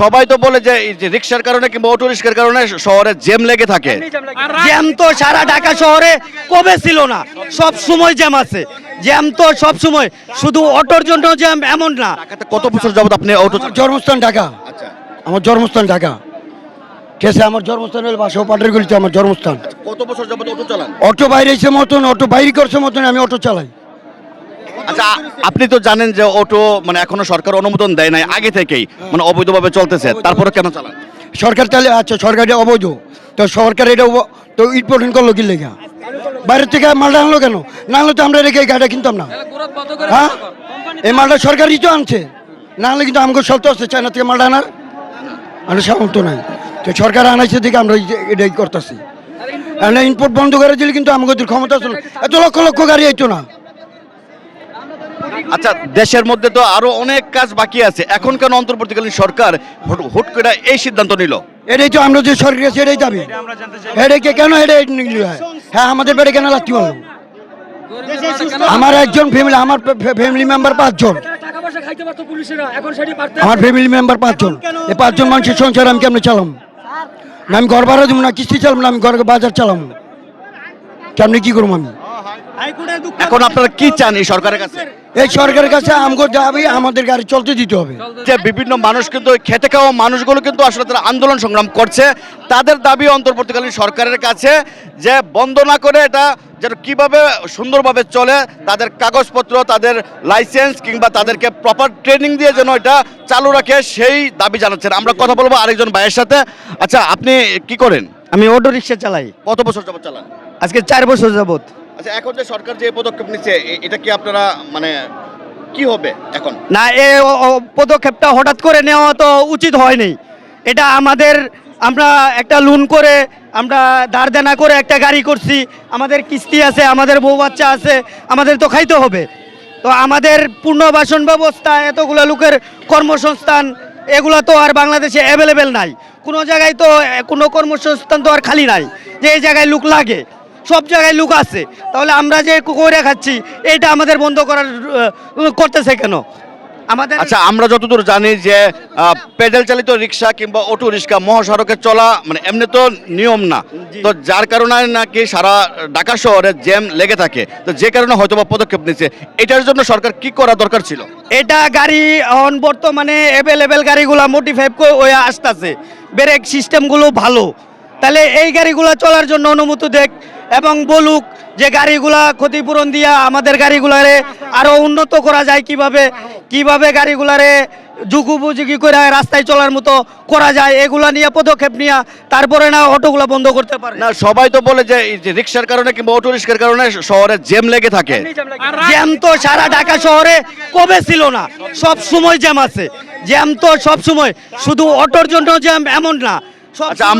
সবাই তো বলে যে রিক্সার কারণে কিংবা অটো রিক্সার কারণে শহরে জ্যাম লেগে থাকে। জ্যাম তো সারা ঢাকা শহরে কবে ছিল না? সব সময় জ্যাম আছে। জ্যাম তো সব সময়। শুধু অটোর জন্য জ্যাম এমন না। কত বছর যাবত আপনি অটো জন্মস্থান ঢাকা। আচ্ছা। আমার জন্মস্থান ঢাকা। কেসে আমার জন্মস্থান হলো বাসা পাটের গলিতে আমার জন্মস্থান। কত বছর যাবত অটো চালান? অটো বাইরে এসে মতন অটো বাইরে করছে মতন আমি অটো চালাই। আচ্ছা আপনি তো জানেন যে অটো মানে এখনও সরকার অনুমোদন দেয় নাই, আগে থেকেই মানে অবৈধভাবে চলতেছে তারপরে কেন চালান? সরকার তাহলে আচ্ছা সরকার এটা অবৈধ, তো সরকার এটা তো ইম্পর্টেন্ট করল কি লেগা? বাইরের থেকে মালটা আনলো কেন? না আনলে তো আমরা রেখে গাড়িটা কিনতাম না। হ্যাঁ? এই মালটা সরকারই তো আনছে। না আনলে কিন্তু আমাকে সত্য আছে, চায়না থেকে মালটা আনার। আমরা সামর্থ্য নাই। তো সরকার আনাইছে দিকে আমরা এটাই করতেছি। ইনপুট বন্ধ করে দিলে কিন্তু আমাদের ক্ষমতা ছিল এত লক্ষ লক্ষ গাড়ি আইতো না। আচ্ছা দেশের মধ্যে তো আরও অনেক কাজ বাকি আছে। এখন কেন অন্তর্বর্তীকালীন সরকার হুট- করে এই সিদ্ধান্ত নিল? এটাই তো আমরা যে সরকার আছে এটাই দাবি। হেডেকে কেন হেডে নিলি? হ্যাঁ আমাদের বেড়ে কেন লাগতে পারল আমার একজন ফ্যামিলি আমার ফ্যামিলি মেম্বার পাঁচজন। আমার ফ্যামিলি মেম্বার পাঁচজন। এই পাঁচজন মানুষের সংসার আমি কেমনে চালাম? না আমি ঘর ভাড়া দেবো না কিস্তি চালাম না আমি ঘর বাজার চালাম কেমনে কি করব আমি? এখন আপনারা কি চান এই সরকারের কাছে? এই সরকারের কাছে আমগো দাবি আমাদের গাড়ি চলতে দিতে হবে। যে বিভিন্ন মানুষ কিন্তু ওই খেতে খাওয়া মানুষগুলো কিন্তু আসলে তারা আন্দোলন সংগ্রাম করছে। তাদের দাবি অন্তর্বর্তীকালীন সরকারের কাছে যে বন্ধ না করে এটা যেন কীভাবে সুন্দরভাবে চলে তাদের কাগজপত্র তাদের লাইসেন্স কিংবা তাদেরকে প্রপার ট্রেনিং দিয়ে যেন এটা চালু রাখে সেই দাবি জানাচ্ছেন। আমরা কথা বলব আরেকজন ভাইয়ের সাথে। আচ্ছা আপনি কি করেন? আমি অটো রিক্সা চালাই। কত বছর যাবত চালান? আজকে চার বছর যাবত আচ্ছা এখন যে সরকার যে পদক্ষেপ নিচ্ছে এটা কি আপনারা মানে কি হবে এখন? না, এ পদক্ষেপটা হঠাৎ করে নেওয়া তো উচিত হয়নি। এটা আমাদের, আমরা একটা লোন করে, আমরা ধার দেনা করে একটা গাড়ি করছি। আমাদের কিস্তি আছে, আমাদের বউ বাচ্চা আছে, আমাদের তো খাইতে হবে। তো আমাদের পুনর্বাসন ব্যবস্থা, এতগুলো লোকের কর্মসংস্থান, এগুলো তো আর বাংলাদেশে অ্যাভেলেবেল নাই। কোনো জায়গায় তো, কোনো কর্মসংস্থান তো আর খালি নাই। যে এই জায়গায় লোক লাগে। সব জায়গায় লুক আছে। তাহলে আমরা যে করে খাচ্ছি এটা আমাদের বন্ধ করার করতেছে কেন? আমাদের আচ্ছা আমরা যতদূর জানি যে পেডেল চালিত রিক্সা কিংবা অটো রিক্সা মহাসড়কে চলা মানে এমনি তো নিয়ম না। তো যার কারণে নাকি সারা ঢাকা শহরে জ্যাম লেগে থাকে। তো যে কারণে হয়তো বা পদক্ষেপ নিচ্ছে। এটার জন্য সরকার কি করা দরকার ছিল? এটা গাড়ি এখন বর্তমানে অ্যাভেলেবেল গাড়িগুলো মোটিফাইভ হয়ে আসতেছে। ব্রেক সিস্টেমগুলো ভালো। তাহলে এই গাড়িগুলো চলার জন্য অনুমতি দেখ এবং বলুক যে গাড়িগুলা ক্ষতিপূরণ দিয়া আমাদের গাড়িগুলারে আরও উন্নত করা যায় কীভাবে কীভাবে গাড়িগুলারে যুগুপযোগী করে রাস্তায় চলার মতো করা যায় এগুলা নিয়ে পদক্ষেপ নিয়ে তারপরে না অটোগুলা বন্ধ করতে পারে। না সবাই তো বলে যে রিক্সার কারণে কিংবা অটো রিক্সার কারণে শহরে জ্যাম লেগে থাকে। জ্যাম তো সারা ঢাকা শহরে কবে ছিল না? সব সময় জ্যাম আছে। জ্যাম তো সব সময়। শুধু অটোর জন্য জ্যাম এমন না আচ্ছা আমরা